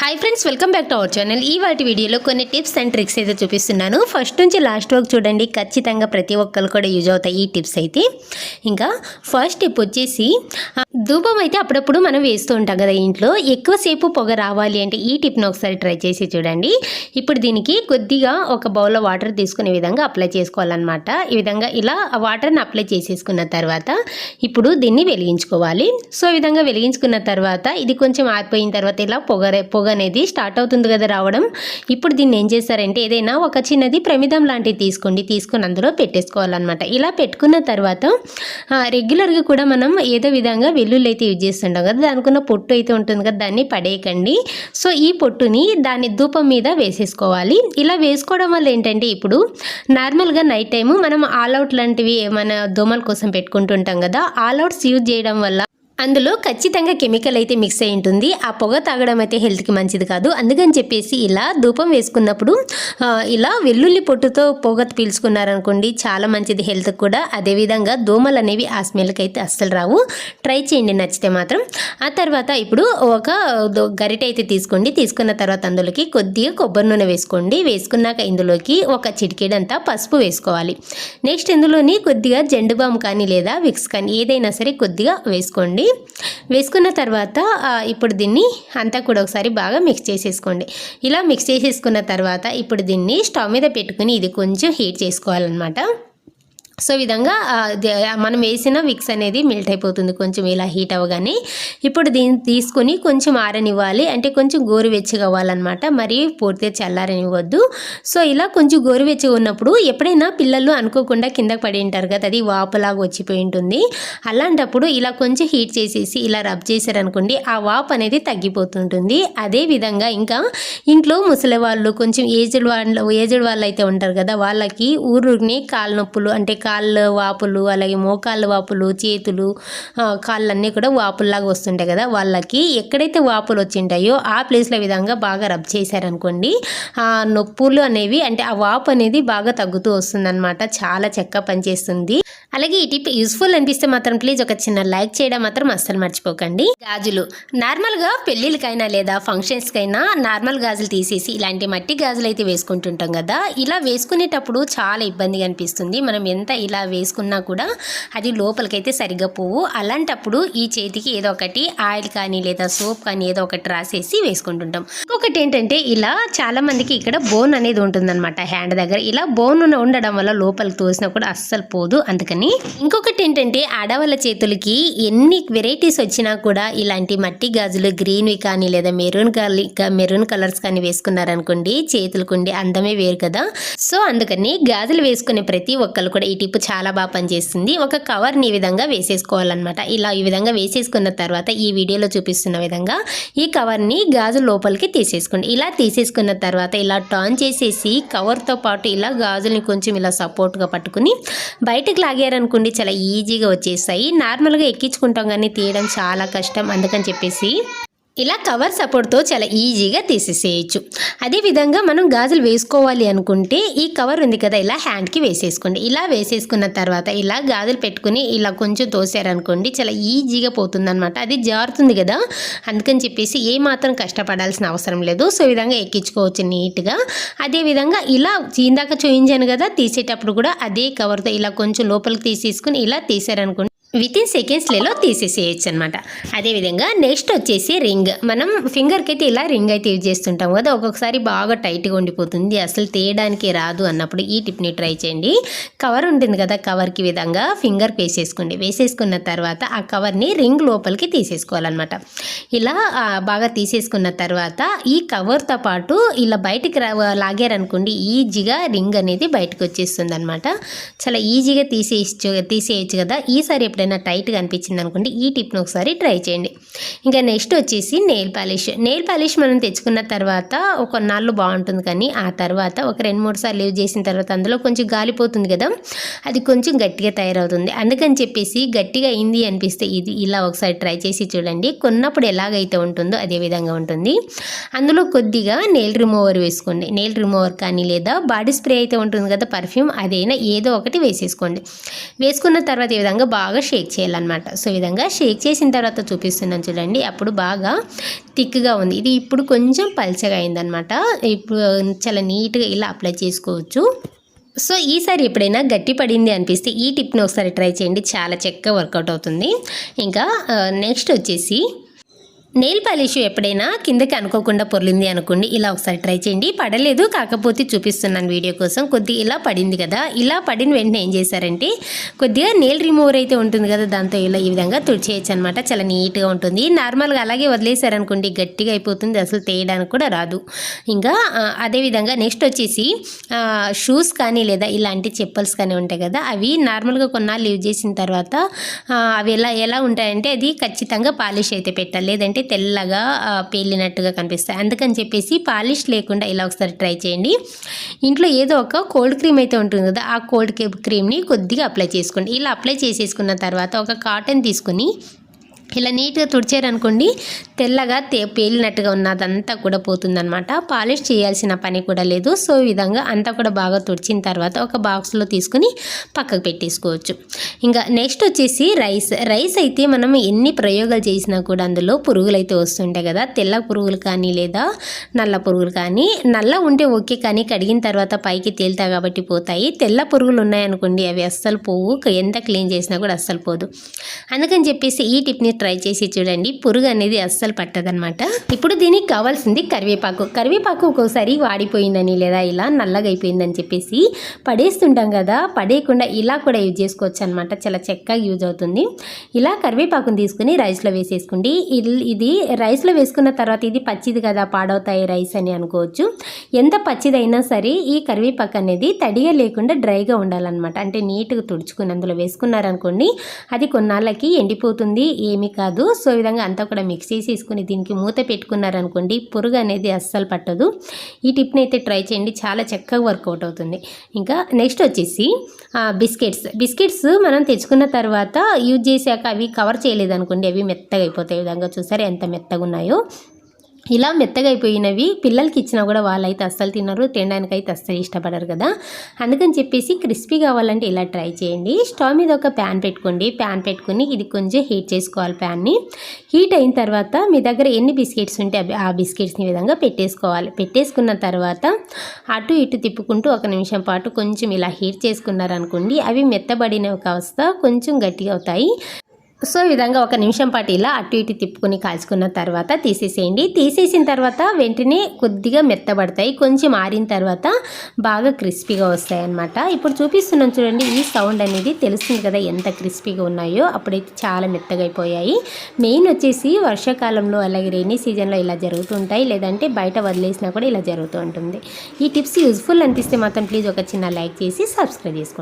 Hi friends welcome back to our channel ఈ వాటి వీడియోలో కొన్ని టిప్స్ అండ్ ట్రిక్స్ అయితే చూపిస్తున్నాను. ఫస్ట్ నుంచి లాస్ట్ వరకు చూడండి ఖచ్చితంగా ప్రతి ఒక్కరు కూడా యూజ్ అవుతాయి ఈ టిప్స్ అయితే. ఇంకా ఫస్ట్ టిప్ వచ్చేసి ధూపం అయితే అప్పుడప్పుడు మనం వేస్తూ ఉంటాం కదా ఇంట్లో. ఎక్కువసేపు పొగ రావాలి అంటే ఈ టిప్ని ఒకసారి ట్రై చేసి చూడండి. ఇప్పుడు దీనికి కొద్దిగా ఒక బౌల్లో వాటర్ తీసుకునే విధంగా అప్లై చేసుకోవాలన్నమాట. ఈ విధంగా ఇలా ఆ వాటర్ని అప్లై చేసేసుకున్న తర్వాత ఇప్పుడు దీన్ని వెలిగించుకోవాలి. సో ఈ విధంగా వెలిగించుకున్న తర్వాత ఇది కొంచెం ఆరిపోయిన తర్వాత ఇలా పొగ పొగ అనేది స్టార్ట్ అవుతుంది కదా రావడం. ఇప్పుడు దీన్ని ఏం చేస్తారంటే ఏదైనా ఒక చిన్నది ప్రమిదం లాంటిది తీసుకోండి. తీసుకొని అందులో పెట్టేసుకోవాలన్నమాట. ఇలా పెట్టుకున్న తర్వాత రెగ్యులర్గా కూడా మనం ఏదో విధంగా వెల్లుల్లి అయితే యూజ్ చేస్తుంటాం కదా. దానికున్న పొట్టు అయితే ఉంటుంది కదా దాన్ని పడేయకండి. సో ఈ పొట్టుని దాని ధూపం మీద వేసేసుకోవాలి. ఇలా వేసుకోవడం వల్ల ఏంటంటే ఇప్పుడు నార్మల్గా నైట్ టైము మనం ఆల్ అవుట్ లాంటివి మన దోమల కోసం పెట్టుకుంటుంటాం కదా. ఆల్ అవుట్స్ యూజ్ చేయడం వల్ల అందులో ఖచ్చితంగా కెమికల్ అయితే మిక్స్ అయి ఉంటుంది. ఆ పొగ తాగడం అయితే హెల్త్కి మంచిది కాదు. అందుకని చెప్పేసి ఇలా ధూపం వేసుకున్నప్పుడు ఇలా వెల్లుల్లి పొట్టుతో పొగ పీల్చుకున్నారనుకోండి చాలా మంచిది హెల్త్కి కూడా. అదేవిధంగా దోమలు అనేవి ఆ స్మెల్కి అయితే అస్సలు రావు. ట్రై చేయండి నచ్చితే మాత్రం. ఆ తర్వాత ఇప్పుడు ఒక గరిట గరిటె అయితే తీసుకోండి. తీసుకున్న తర్వాత అందులోకి కొద్దిగా కొబ్బరి నూనె వేసుకోండి. వేసుకున్నాక ఇందులోకి ఒక చిటికెడంతా పసుపు వేసుకోవాలి. నెక్స్ట్ ఇందులోని కొద్దిగా జెండు బామ్ కానీ లేదా విక్స్ కానీ ఏదైనా సరే కొద్దిగా వేసుకోండి. వేసుకున్న తర్వాత ఇప్పుడు దీన్ని అంతా కూడా ఒకసారి బాగా మిక్స్ చేసేసుకోండి. ఇలా మిక్స్ చేసేసుకున్న తర్వాత ఇప్పుడు దీన్ని స్టవ్ మీద పెట్టుకుని ఇది కొంచెం హీట్ చేసుకోవాలన్నమాట. సో విధంగా మనం వేసిన విక్స్ అనేది మెల్ట్ అయిపోతుంది. కొంచెం ఇలా హీట్ అవ్వగానే ఇప్పుడు దీన్ని తీసుకొని కొంచెం ఆరనివ్వాలి. అంటే కొంచెం గోరువెచ్చగా అవ్వాలన్నమాట. మరి పూర్తిగా చల్లారనివ్వద్దు. సో ఇలా కొంచెం గోరువెచ్చగా ఉన్నప్పుడు ఎప్పుడైనా పిల్లలు అనుకోకుండా కింద పడి ఉంటారు కదా అది వాపులాగా వచ్చిపోయి ఉంటుంది. అలాంటప్పుడు ఇలా కొంచెం హీట్ చేసేసి ఇలా రబ్ చేశారనుకోండి ఆ వాపు అనేది తగ్గిపోతుంటుంది. అదే విధంగా ఇంకా ఇంట్లో ముసలి వాళ్ళు కొంచెం ఏజ్డ్ వాళ్ళు ఏజ్డ్ వాళ్ళు అయితే ఉంటారు కదా వాళ్ళకి ఊరుని కాళ్ళ నొప్పులు అంటే కాళ్ళ వాపులు అలాగే మోకాళ్ళ వాపులు చేతులు కాళ్ళన్నీ కూడా వాపుల్లాగా వస్తుంటాయి కదా. వాళ్ళకి ఎక్కడైతే వాపులు వచ్చింటాయో ఆ ప్లేస్ల విధంగా బాగా రబ్ చేశారనుకోండి ఆ నొప్పులు అనేవి అంటే ఆ వాపు అనేది బాగా తగ్గుతూ వస్తుందన్నమాట. చాలా చక్కగా పనిచేస్తుంది. అలాగే ఈ టిప్ యూస్ఫుల్ అనిపిస్తే మాత్రం ప్లీజ్ ఒక చిన్న లైక్ చేయడం మాత్రం అస్సలు మర్చిపోకండి. గాజులు. నార్మల్గా పెళ్ళిళ్ళకైనా లేదా ఫంక్షన్స్కైనా నార్మల్ గాజులు తీసేసి ఇలాంటి మట్టి గాజులు అయితే వేసుకుంటుంటాం కదా. ఇలా వేసుకునేటప్పుడు చాలా ఇబ్బందిగా అనిపిస్తుంది. మనం ఎంత ఇలా వేసుకున్నా కూడా అది లోపలికైతే సరిగ్గా పోవు. అలాంటప్పుడు ఈ చేతికి ఏదో ఒకటి ఆయిల్ కానీ లేదా సోప్ కానీ ఏదో ఒకటి రాసేసి వేసుకుంటుంటాం. ఒకటి ఏంటంటే ఇలా చాలా మందికి ఇక్కడ బోన్ అనేది ఉంటుందన్నమాట హ్యాండ్ దగ్గర. ఇలా బోన్ ఉండడం వల్ల లోపలికి తోసినా కూడా అస్సలు పోదు. అందుకని ఇంకొకటి ఏంటంటే ఆడవాళ్ళ చేతులకి ఎన్ని వెరైటీస్ వచ్చినా కూడా ఇలాంటి మట్టి గాజులు గ్రీన్వి కానీ లేదా మెరూన్ మెరూన్ కలర్స్ కానీ వేసుకున్నారనుకోండి చేతులకు ఉండే అందమే వేరు కదా. సో అందుకని గాజులు వేసుకునే ప్రతి ఒక్కరు కూడా ఇటు టిప్ చాలా బాగా పనిచేస్తుంది. ఒక కవర్ని ఈ విధంగా వేసేసుకోవాలన్నమాట. ఇలా ఈ విధంగా వేసేసుకున్న తర్వాత ఈ వీడియోలో చూపిస్తున్న విధంగా ఈ కవర్ని గాజు లోపలికి తీసేసుకోండి. ఇలా తీసేసుకున్న తర్వాత ఇలా టర్న్ చేసేసి కవర్తో పాటు ఇలా గాజుల్ని కొంచెం ఇలా సపోర్ట్గా పట్టుకుని బయటకు లాగారనుకోండి చాలా ఈజీగా వచ్చేస్తాయి. నార్మల్గా ఎక్కించుకుంటాం కానీ తీయడం చాలా కష్టం. అందుకని చెప్పేసి ఇలా కవర్ సపోర్ట్తో చాలా ఈజీగా తీసేసేయచ్చు. అదేవిధంగా మనం గాజులు వేసుకోవాలి అనుకుంటే ఈ కవర్ ఉంది కదా ఇలా హ్యాండ్కి వేసేసుకోండి. ఇలా వేసేసుకున్న తర్వాత ఇలా గాజులు పెట్టుకుని ఇలా కొంచెం తోసారనుకోండి చాలా ఈజీగా పోతుందన్నమాట. అది జారుతుంది కదా అందుకని చెప్పేసి ఏ మాత్రం కష్టపడాల్సిన అవసరం లేదు. సో ఈ విధంగా ఎక్కించుకోవచ్చు నీట్గా. అదేవిధంగా ఇలా ఇందాక చూయించాను కదా తీసేటప్పుడు కూడా అదే కవర్తో ఇలా కొంచెం లోపలికి తీసేసుకుని ఇలా తీసారనుకోండి విత్ ఇన్ సెకండ్స్లలో తీసేసేయచ్చు అనమాట అదేవిధంగా నెక్స్ట్ వచ్చేసి రింగ్ మనం ఫింగర్కి అయితే ఇలా రింగ్ అయితే యూజ్ చేస్తుంటాం కదా ఒక్కొక్కసారి బాగా టైట్గా ఉండిపోతుంది. అసలు తీయడానికి రాదు అన్నప్పుడు ఈ టిప్ని ట్రై చేయండి. కవర్ ఉంటుంది కదా కవర్కి విధంగా ఫింగర్ వేసేసుకోండి వేసేసుకున్న తర్వాత ఆ కవర్ని రింగ్ లోపలికి తీసేసుకోవాలన్నమాట. ఇలా బాగా తీసేసుకున్న తర్వాత ఈ కవర్తో పాటు ఇలా బయటికి రా లాగారనుకోండి ఈజీగా రింగ్ అనేది బయటకు వచ్చేస్తుంది అనమాట చాలా ఈజీగా తీసేయచ్చు తీసేయచ్చు కదా. ఈసారి ఎప్పుడైనా టైట్గా అనిపించింది అనుకోండి ఈ టిప్ని ఒకసారి ట్రై చేయండి. ఇంకా నెక్స్ట్ వచ్చేసి నెయిల్ పాలిష్. నెయిల్ పాలిష్ మనం తెచ్చుకున్న తర్వాత ఒక నాళ్ళు బాగుంటుంది కానీ ఆ తర్వాత ఒక రెండు మూడు సార్లు యూజ్ చేసిన తర్వాత అందులో కొంచెం గాలిపోతుంది కదా అది కొంచెం గట్టిగా తయారవుతుంది. అందుకని చెప్పేసి గట్టిగా అయింది అనిపిస్తే ఇది ఇలా ఒకసారి ట్రై చేసి చూడండి. కొన్నప్పుడు ఎలాగైతే ఉంటుందో అదే విధంగా ఉంటుంది. అందులో కొద్దిగా నెయిల్ రిమూవర్ వేసుకోండి. నెయిల్ రిమూవర్ కానీ లేదా బాడీ స్ప్రే అయితే ఉంటుంది కదా పర్ఫ్యూమ్ అదైనా ఏదో ఒకటి వేసేసుకోండి. వేసుకున్న తర్వాత ఈ విధంగా బాగా షేక్ చేయాలన్నమాట. సో ఈ విధంగా షేక్ చేసిన తర్వాత చూపిస్తున్నాను చూడండి. అప్పుడు బాగా థిక్గా ఉంది. ఇది ఇప్పుడు కొంచెం పల్చగా అయిందనమాట ఇప్పుడు చాలా నీట్గా ఇలా అప్లై చేసుకోవచ్చు. సో ఈసారి ఎప్పుడైనా గట్టి పడింది అనిపిస్తే ఈ టిప్ని ఒకసారి ట్రై చేయండి. చాలా చక్కగా వర్కౌట్ అవుతుంది. ఇంకా నెక్స్ట్ వచ్చేసి నెయిల్ పాలిష్ ఎప్పుడైనా కిందకి అనుకోకుండా పొర్లింది అనుకోండి ఇలా ఒకసారి ట్రై చేయండి. పడలేదు కాకపోతే చూపిస్తున్నాను వీడియో కోసం. కొద్దిగా ఇలా పడింది కదా ఇలా పడిన వెంటనే ఏం చేశారంటే కొద్దిగా నెయిల్ రిమూవర్ అయితే ఉంటుంది కదా దాంతో ఇలా ఈ విధంగా తుడిచేయచ్చు అనమాట చాలా నీట్గా ఉంటుంది. నార్మల్గా అలాగే వదిలేశారనుకోండి గట్టిగా అయిపోతుంది అసలు తేయడానికి కూడా రాదు. ఇంకా అదేవిధంగా నెక్స్ట్ వచ్చేసి షూస్ కానీ లేదా ఇలాంటి చెప్పల్స్ కానీ ఉంటాయి కదా అవి నార్మల్గా కొన్నాళ్ళు యూజ్ చేసిన తర్వాత అవి ఎలా ఎలా ఉంటాయంటే అది ఖచ్చితంగా పాలిష్ అయితే పెట్టాలి. లేదంటే తెల్లగా పేలినట్టుగా కనిపిస్తాయి. అందుకని చెప్పేసి పాలిష్ లేకుండా ఇలా ఒకసారి ట్రై చేయండి. ఇంట్లో ఏదో ఒక కోల్డ్ క్రీమ్ అయితే ఉంటుంది కదా ఆ కోల్డ్ క్రీమ్ని కొద్దిగా అప్లై చేసుకోండి. ఇలా అప్లై చేసేసుకున్న తర్వాత ఒక కాటన్ తీసుకుని ఇలా నీట్గా తుడిచారనుకోండి తెల్లగా తే పేలినట్టుగా ఉన్నదంతా కూడా పోతుందనమాట పాలిష్ చేయాల్సిన పని కూడా లేదు. సో ఈ విధంగా అంతా కూడా బాగా తుడిచిన తర్వాత ఒక బాక్స్లో తీసుకుని పక్కకు పెట్టేసుకోవచ్చు. ఇంకా నెక్స్ట్ వచ్చేసి రైస్. రైస్ అయితే మనం ఎన్ని ప్రయోగాలు చేసినా కూడా అందులో పురుగులు అయితే వస్తుంటాయి కదా. తెల్ల పురుగులు కానీ లేదా నల్ల పురుగులు కానీ. నల్ల ఉంటే ఓకే కానీ కడిగిన తర్వాత పైకి తేలుతాయి కాబట్టి పోతాయి. తెల్ల పురుగులు ఉన్నాయనుకోండి అవి అస్సలు పోవు. ఎంత క్లీన్ చేసినా కూడా అస్సలు పోదు. అందుకని చెప్పేసి ఈ టిప్ని ట్రై చేసి చూడండి. పురుగు అనేది అస్సలు పట్టదనమాట ఇప్పుడు దీనికి కావాల్సింది కరివేపాకు. కరివేపాకు ఒక్కోసారి వాడిపోయిందని లేదా ఇలా నల్లగా అయిపోయిందని చెప్పేసి పడేస్తుంటాం కదా పడేయకుండా ఇలా కూడా యూజ్ చేసుకోవచ్చు అనమాట చాలా చక్కగా యూజ్ అవుతుంది. ఇలా కరివేపాకుని తీసుకుని రైస్లో వేసేసుకోండి. ఇది రైస్లో వేసుకున్న తర్వాత ఇది పచ్చిది కదా పాడవుతాయి రైస్ అని అనుకోవచ్చు. ఎంత పచ్చిదైనా సరే ఈ కరివేపాకు అనేది తడిగా లేకుండా డ్రైగా ఉండాలన్నమాట. అంటే నీట్గా తుడుచుకుని అందులో వేసుకున్నారనుకోండి అది కొన్నాళ్ళకి ఎండిపోతుంది ఏమి కాదు. సో ఈ విధంగా అంతా కూడా మిక్స్ చేసేసుకుని దీనికి మూత పెట్టుకున్నారనుకోండి పురుగు అనేది అస్సలు పట్టదు. ఈ టిప్ని అయితే ట్రై చేయండి. చాలా చక్కగా వర్కౌట్ అవుతుంది. ఇంకా నెక్స్ట్ వచ్చేసి బిస్కెట్స్ బిస్కెట్స్ మనం తెచ్చుకున్న తర్వాత యూజ్ చేశాక అవి కవర్ చేయలేదనుకోండి అవి మెత్తగా అయిపోతాయి. విధంగా చూసారు ఎంత మెత్తగా ఉన్నాయో. ఇలా మెత్తగా అయిపోయినవి పిల్లలకి ఇచ్చినా కూడా వాళ్ళైతే అస్సలు తినరు తినడానికి అయితే అస్సలు ఇష్టపడరు కదా. అందుకని చెప్పేసి క్రిస్పీ కావాలంటే ఇలా ట్రై చేయండి. స్టవ్ మీద ఒక ప్యాన్ పెట్టుకోండి. ప్యాన్ పెట్టుకుని ఇది కొంచెం హీట్ చేసుకోవాలి ప్యాన్ని. హీట్ అయిన తర్వాత మీ దగ్గర ఎన్ని బిస్కెట్స్ ఉంటే ఆ బిస్కెట్స్ని విధంగా పెట్టేసుకోవాలి. పెట్టేసుకున్న తర్వాత అటు ఇటు తిప్పుకుంటూ ఒక నిమిషం పాటు కొంచెం ఇలా హీట్ చేసుకున్నారనుకోండి అవి మెత్తబడిన ఒక అవస్థ కొంచెం గట్టిగా అవుతాయి. సో ఈ విధంగా ఒక నిమిషం పాటు ఇలా అటు ఇటు తిప్పుకొని కాల్చుకున్న తర్వాత తీసేసేయండి. తీసేసిన తర్వాత వెంటనే కొద్దిగా మెత్తబడతాయి. కొంచెం ఆరిన తర్వాత బాగా క్రిస్పీగా వస్తాయి అన్నమాట ఇప్పుడు చూపిస్తున్నాం చూడండి ఈ సౌండ్ అనేది తెలుస్తుంది కదా ఎంత క్రిస్పీగా ఉన్నాయో. అప్పుడైతే చాలా మెత్తగా అయిపోయాయి. మెయిన్ వచ్చేసి వర్షాకాలంలో అలాగే రెయినీ సీజన్లో ఇలా జరుగుతుంటాయి లేదంటే బయట వదిలేసినా కూడా ఇలా జరుగుతూ ఉంటుంది. ఈ టిప్స్ యూజ్ఫుల్ అనిపిస్తే మాత్రం ప్లీజ్ ఒక చిన్న లైక్ చేసి సబ్స్క్రైబ్ చేసుకోండి.